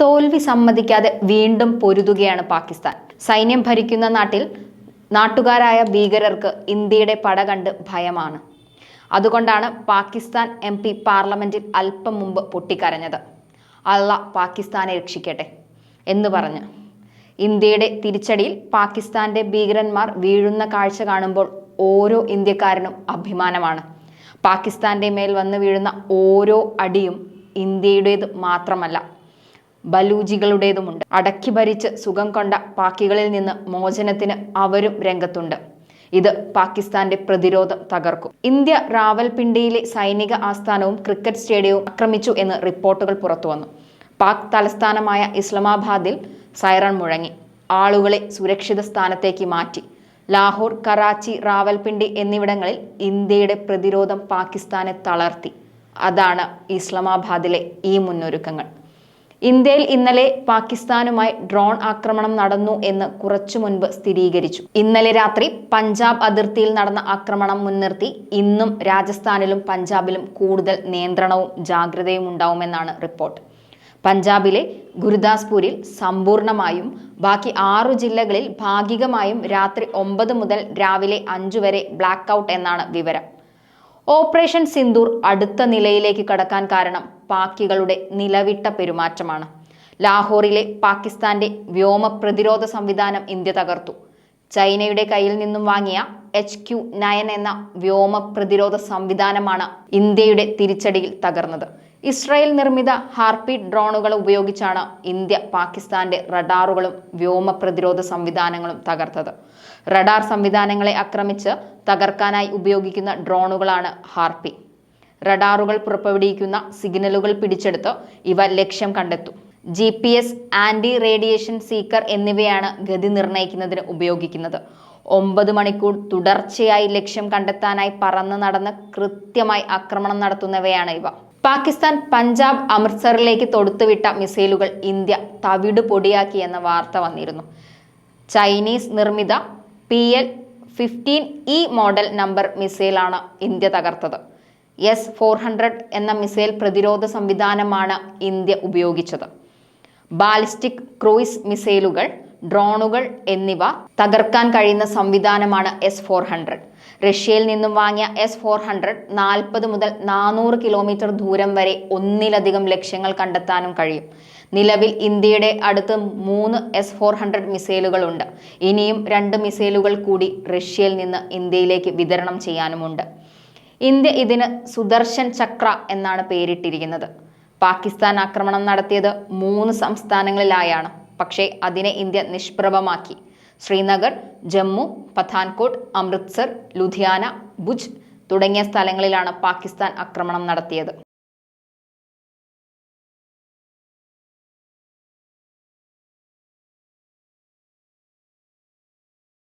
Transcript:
തോൽവി സമ്മതിക്കാതെ വീണ്ടും പൊരുതുകയാണ് പാകിസ്ഥാൻ. സൈന്യം ഭരിക്കുന്ന നാട്ടിൽ നാട്ടുകാരായ ഭീകരർക്ക് ഇന്ത്യയുടെ പട കണ്ട് ഭയമാണ്. അതുകൊണ്ടാണ് പാകിസ്ഥാൻ എം പി പാർലമെന്റിൽ അല്പം മുമ്പ് പൊട്ടിക്കരഞ്ഞത്. അള്ള പാകിസ്ഥാനെ രക്ഷിക്കട്ടെ എന്ന് പറഞ്ഞ്. ഇന്ത്യയുടെ തിരിച്ചടിയിൽ പാകിസ്ഥാന്റെ ഭീകരന്മാർ വീഴുന്ന കാഴ്ച കാണുമ്പോൾ ഓരോ ഇന്ത്യക്കാരനും അഭിമാനമാണ്. പാകിസ്ഥാന്റെ മേൽ വന്ന് വീഴുന്ന ഓരോ അടിയും ഇന്ത്യയുടേത് മാത്രമല്ല. ബലൂജികളുടേതുമുണ്ട് അടക്കി ഭരിച്ച് സുഖം കൊണ്ട പാക്കികളിൽ നിന്ന് മോചനത്തിന് അവരും രംഗത്തുണ്ട്. ഇത് പാകിസ്ഥാന്റെ പ്രതിരോധം തകർക്കും. ഇന്ത്യ റാവൽപിണ്ടിയിലെ സൈനിക ആസ്ഥാനവും ക്രിക്കറ്റ് സ്റ്റേഡിയവും ആക്രമിച്ചു എന്ന് റിപ്പോർട്ടുകൾ പുറത്തുവന്നു. പാക് തലസ്ഥാനമായ ഇസ്ലാമാബാദിൽ സൈറൺ മുഴങ്ങി. ആളുകളെ സുരക്ഷിത സ്ഥാനത്തേക്ക് മാറ്റി. ലാഹോർ കറാച്ചി റാവൽപിണ്ടി എന്നിവിടങ്ങളിൽ ഇന്ത്യയുടെ പ്രതിരോധം പാകിസ്ഥാനെ തളർത്തി. അതാണ് ഇസ്ലാമാബാദിലെ ഈ മുന്നൊരുക്കങ്ങൾ. ഇന്ത്യയിൽ ഇന്നലെ പാകിസ്ഥാനുമായി ഡ്രോൺ ആക്രമണം നടന്നു എന്ന് കുറച്ചു മുൻപ് സ്ഥിരീകരിച്ചു. ഇന്നലെ രാത്രി പഞ്ചാബ് അതിർത്തിയിൽ നടന്ന ആക്രമണം മുൻനിർത്തി ഇന്നും രാജസ്ഥാനിലും പഞ്ചാബിലും കൂടുതൽ നിയന്ത്രണവും ജാഗ്രതയും ഉണ്ടാവുമെന്നാണ് റിപ്പോർട്ട്. പഞ്ചാബിലെ ഗുരുദാസ്പൂരിൽ സമ്പൂർണമായും ബാക്കി ആറു ജില്ലകളിൽ ഭാഗികമായും രാത്രി ഒമ്പത് മുതൽ രാവിലെ അഞ്ചു വരെ ബ്ലാക്ക് ഔട്ട് എന്നാണ് വിവരം. ഓപ്പറേഷൻ സിന്ദൂർ അടുത്ത നിലയിലേക്ക് കടക്കാൻ കാരണം പാക്കികളുടെ നിലവിട്ട പെരുമാറ്റമാണ്. ലാഹോറിലെ പാകിസ്ഥാന്റെ വ്യോമ പ്രതിരോധ സംവിധാനം ഇന്ത്യ തകർത്തു. ചൈനയുടെ കയ്യിൽ നിന്നും വാങ്ങിയ എച്ച് ക്യു നയൻ എന്ന വ്യോമ പ്രതിരോധ സംവിധാനമാണ് ഇന്ത്യയുടെ തിരിച്ചടിയിൽ തകർന്നത്. ഇസ്രായേൽ നിർമ്മിത ഹാർപീറ്റ് ഡ്രോണുകൾ ഉപയോഗിച്ചാണ് ഇന്ത്യ പാകിസ്ഥാന്റെ റഡാറുകളും വ്യോമ പ്രതിരോധ സംവിധാനങ്ങളും തകർത്തത്. റഡാർ സംവിധാനങ്ങളെ ആക്രമിച്ച് തകർക്കാനായി ഉപയോഗിക്കുന്ന ഡ്രോണുകളാണ് ഹാർപി റഡാറുകൾ പുറപ്പെടുവിക്കുന്ന സിഗ്നലുകൾ പിടിച്ചെടുത്ത് ഇവ ലക്ഷ്യം കണ്ടെത്തും. G P S anti radiation seeker എന്നിവയാണ് ഗതി നിർണയിക്കുന്നതിന് ഉപയോഗിക്കുന്നത്. ഒമ്പത് മണിക്കൂർ തുടർച്ചയായി ലക്ഷ്യം കണ്ടെത്താനായി പറന്ന് നടന്ന് കൃത്യമായി ആക്രമണം നടത്തുന്നവയാണ് ഇവ. പാകിസ്ഥാൻ പഞ്ചാബ് അമൃത്സറിലേക്ക് തൊടുത്തുവിട്ട മിസൈലുകൾ ഇന്ത്യ തവിട് പൊടിയാക്കി എന്ന വാർത്ത വന്നിരുന്നു. ചൈനീസ് നിർമ്മിത P L fifteen E model number മിസൈലാണ് India തകർത്തത്. എസ് ഫോർ ഹൺഡ്രഡ് എന്ന മിസൈൽ പ്രതിരോധ സംവിധാനമാണ് ഇന്ത്യ ഉപയോഗിച്ചത്. ബാലിസ്റ്റിക് ക്രൂയിസ് മിസൈലുകൾ ഡ്രോണുകൾ എന്നിവ തകർക്കാൻ കഴിയുന്ന സംവിധാനമാണ് എസ് ഫോർ ഹൺഡ്രഡ് റഷ്യയിൽ നിന്നും വാങ്ങിയ എസ് ഫോർ ഹൺഡ്രഡ് നാൽപ്പത് മുതൽ നാനൂറ് കിലോമീറ്റർ ദൂരം വരെ ഒന്നിലധികം ലക്ഷ്യങ്ങൾ കണ്ടെത്താനും കഴിയും. നിലവിൽ ഇന്ത്യയുടെ അടുത്ത് മൂന്ന് എസ് ഫോർ ഹൺഡ്രഡ് മിസൈലുകളുണ്ട്. ഇനിയും രണ്ട് മിസൈലുകൾ കൂടി റഷ്യയിൽ നിന്ന് ഇന്ത്യയിലേക്ക് വിതരണം ചെയ്യാനുമുണ്ട്. ഇന്ത്യ ഇതിന് സുദർശൻ ചക്ര എന്നാണ് പേരിട്ടിരിക്കുന്നത്. പാകിസ്ഥാൻ ആക്രമണം നടത്തിയത് മൂന്ന് സംസ്ഥാനങ്ങളിലായാണ്. പക്ഷേ അതിനെ ഇന്ത്യ നിഷ്പ്രഭമാക്കി. ശ്രീനഗർ ജമ്മു പത്താൻകോട്ട് അമൃത്സർ ലുധിയാന ഭുജ് തുടങ്ങിയ സ്ഥലങ്ങളിലാണ് പാകിസ്ഥാൻ ആക്രമണം നടത്തിയത്.